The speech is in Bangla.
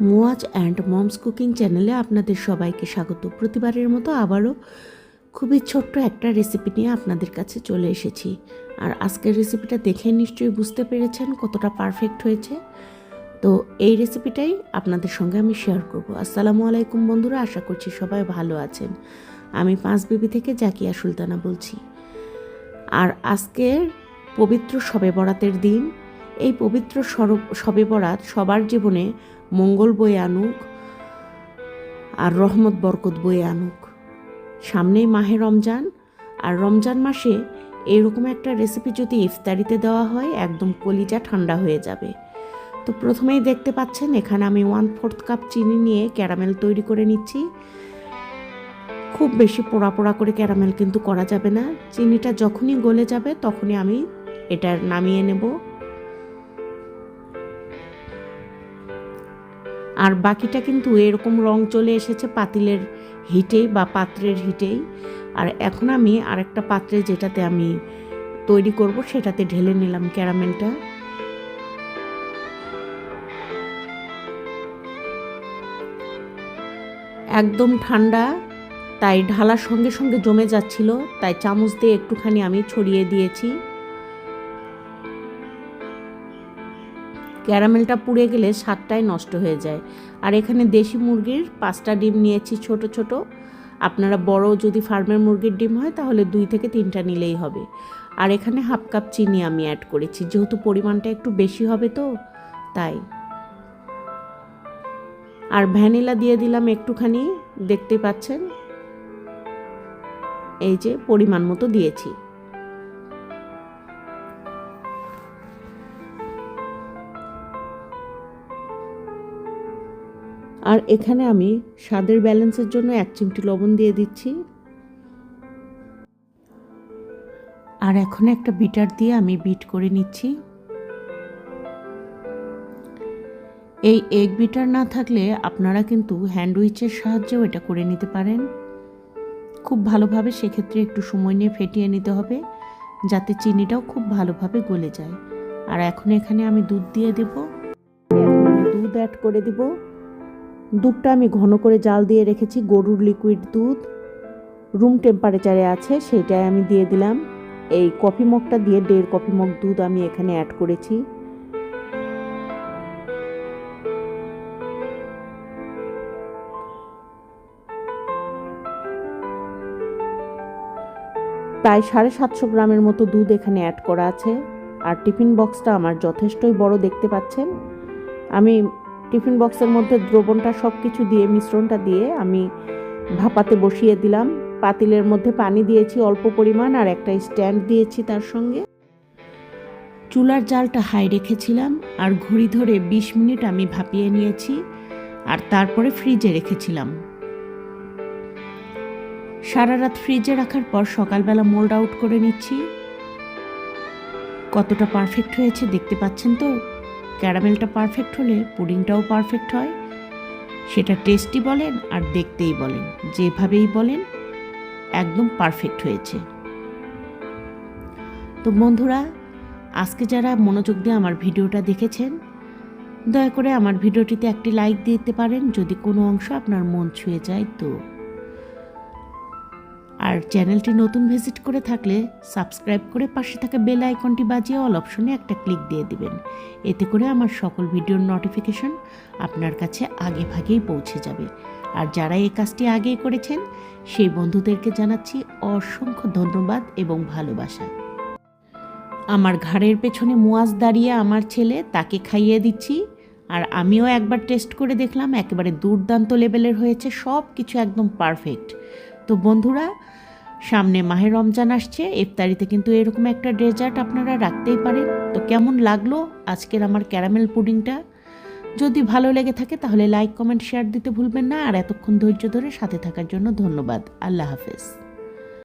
মোয়াজ অ্যান্ড মমস কুকিং চ্যানেলে আপনাদের সবাইকে স্বাগত। প্রতিবারের মতো আবারও খুবই ছোট্ট একটা রেসিপি নিয়ে আপনাদের কাছে চলে এসেছি। আর আজকের রেসিপিটা দেখে নিশ্চয়ই বুঝতে পেরেছেন কতটা পারফেক্ট হয়েছে। তো এই রেসিপিটাই আপনাদের সঙ্গে আমি শেয়ার করব। আসসালামু আলাইকুম বন্ধুরা, আশা করছি সবাই ভালো আছেন। আমি পাঁচ বিবি থেকে জাকিয়া সুলতানা বলছি। আর আজকের পবিত্র শবে বরাতের দিন, এই পবিত্র শবে বরাত সবার জীবনে মঙ্গল বয়ে আনুক আর রহমত বরকত বয়ে আনুক। সামনেই মাহে রমজান আর রমজান মাসে এরকম একটা রেসিপি যদি ইফতারিতে দেওয়া হয়, একদম কলিজা ঠান্ডা হয়ে যাবে। তো প্রথমেই দেখতে পাচ্ছেন, এখানে আমি ওয়ান ফোর্থ কাপ চিনি নিয়ে ক্যারামেল তৈরি করে নিচ্ছি। খুব বেশি পোড়া পোড়া করে ক্যারামেল কিন্তু করা যাবে না। চিনিটা যখনই গলে যাবে, তখনই আমি এটা নামিয়ে নেব। আর বাকিটা কিন্তু এরকম রং চলে এসেছে পাতিলের হিটেই বা পাত্রের হিটেই। আর এখন আমি আরেকটা পাত্রে যেটাতে আমি তৈরি করব সেটাতে ঢেলে নিলাম ক্যারামেলটা। একদম ঠান্ডা, তাই ঢালার সঙ্গে সঙ্গে জমে যাচ্ছিল, তাই চামচ দিয়ে একটুখানি আমি ছড়িয়ে দিয়েছি। ক্যারামেলটা পুড়ে গেলে স্বাদটাই নষ্ট হয়ে যায়। আর এখানে দেশি মুরগির পাঁচটা ডিম নিয়েছি ছোট ছোট। আপনারা বড় যদি ফার্মের মুরগির ডিম হয়, তাহলে দুই থেকে তিনটা নিলেই হবে। আর এখানে হাফ কাপ চিনি আমি অ্যাড করেছি। যেহেতু পরিমাণটা একটু বেশি হবে তো, তাই। আর ভ্যানিলা দিয়ে দিলাম একটুখানি, দেখতে পাচ্ছেন? এই যে পরিমাণ মতো দিয়েছি। আর এখানে আমি স্বাদের ব্যালেন্সের জন্য এক চিমটি লবণ দিয়ে দিচ্ছি। আর এখন একটা বিটার দিয়ে আমি বিট করে নিচ্ছি। এই এগ বিটার না থাকলে আপনারা কিন্তু হ্যান্ডউইচের সাহায্যেও এটা করে নিতে পারেন। খুব ভালোভাবে সেক্ষেত্রে একটু সময় নিয়ে ফেটিয়ে নিতে হবে, যাতে চিনিটাও খুব ভালোভাবে গলে যায়। আর এখন এখানে আমি দুধ দিয়ে দেব। দুধ অ্যাড করে দিব। দুধটা আমি ঘন করে জাল দিয়ে রেখেছি, গরুর লিকুইড দুধ। রুম টেম্পারেচারে আছে সেটাই আমি দিয়ে দিলাম। এই কফি মগটা দিয়ে দেড় কফি মগ দুধ আমি এখানে অ্যাড করেছি। প্রায় সাড়ে সাতশো গ্রামের মতো দুধ এখানে অ্যাড করা আছে। আর টিফিন বক্সটা আমার যথেষ্টই বড় দেখতে পাচ্ছেন। আমি টিফিন বক্সের মধ্যে দ্রবণটা সব কিছু দিয়ে, মিশ্রণটা দিয়ে আমি ভাপাতে বসিয়ে দিলাম। পাতিলের মধ্যে পানি দিয়েছি অল্প পরিমাণ আর একটা স্ট্যান্ড দিয়েছি তার সঙ্গে। চুলার জালটা হাই রেখেছিলাম আর ঘড়ি ধরে ২০ মিনিট আমি ভাপিয়ে নিয়েছি আর তারপরে ফ্রিজে রেখেছিলাম। সারা রাত ফ্রিজে রাখার পর সকালবেলা মোল্ড আউট করে নিচ্ছি। কতটা পারফেক্ট হয়েছে দেখতে পাচ্ছেন তো? ক্যারামেলটা পারফেক্ট হলে পুডিংটাও পারফেক্ট হয়। সেটা টেস্টি বলেন আর দেখতেই বলেন, যেভাবেই বলেন, একদম পারফেক্ট হয়েছে। তো বন্ধুরা, আজকে যারা মনোযোগ দিয়ে আমার ভিডিওটা দেখেছেন, দয়া করে আমার ভিডিওটিতে একটি লাইক দিতে পারেন। যদি কোনো অংশ আপনার মন ছুঁয়ে যায় তো। আর চ্যানেলটি নতুন ভিজিট করে থাকলে সাবস্ক্রাইব করে পাশে থাকা বেল আইকনটি বাজিয়ে অল অপশনে একটা ক্লিক দিয়ে দিবেন। এতে করে আমার সকল ভিডিওর নোটিফিকেশন আপনার কাছে আগে ভাগেই পৌঁছে যাবে। আর যারা এই কাজটি আগেই করেছেন, সেই বন্ধুদেরকে জানাচ্ছি অসংখ্য ধন্যবাদ এবং ভালোবাসা। আমার ঘাড়ের পেছনে মুয়াজ দাঁড়িয়ে আমার ছেলে তাকে খাইয়ে দিচ্ছি, আর আমিও একবার টেস্ট করে দেখলাম একেবারে দুর্দান্ত লেভেলের হয়েছে সব কিছু একদম পারফেক্ট। তো বন্ধুরা, সামনে মাহে রমজান আসছে, ইফতারিতে কিন্তু এরকম একটা ডেজার্ট আপনারা রাখতেই পারেন। তো কেমন লাগল আজকের আমার ক্যারামেল পুডিংটা? যদি ভালো লেগে থাকে তাহলে লাইক কমেন্ট শেয়ার দিতে ভুলবেন না। আর এতক্ষণ ধৈর্য ধরে সাথে থাকার জন্য ধন্যবাদ। আল্লাহ হাফেজ।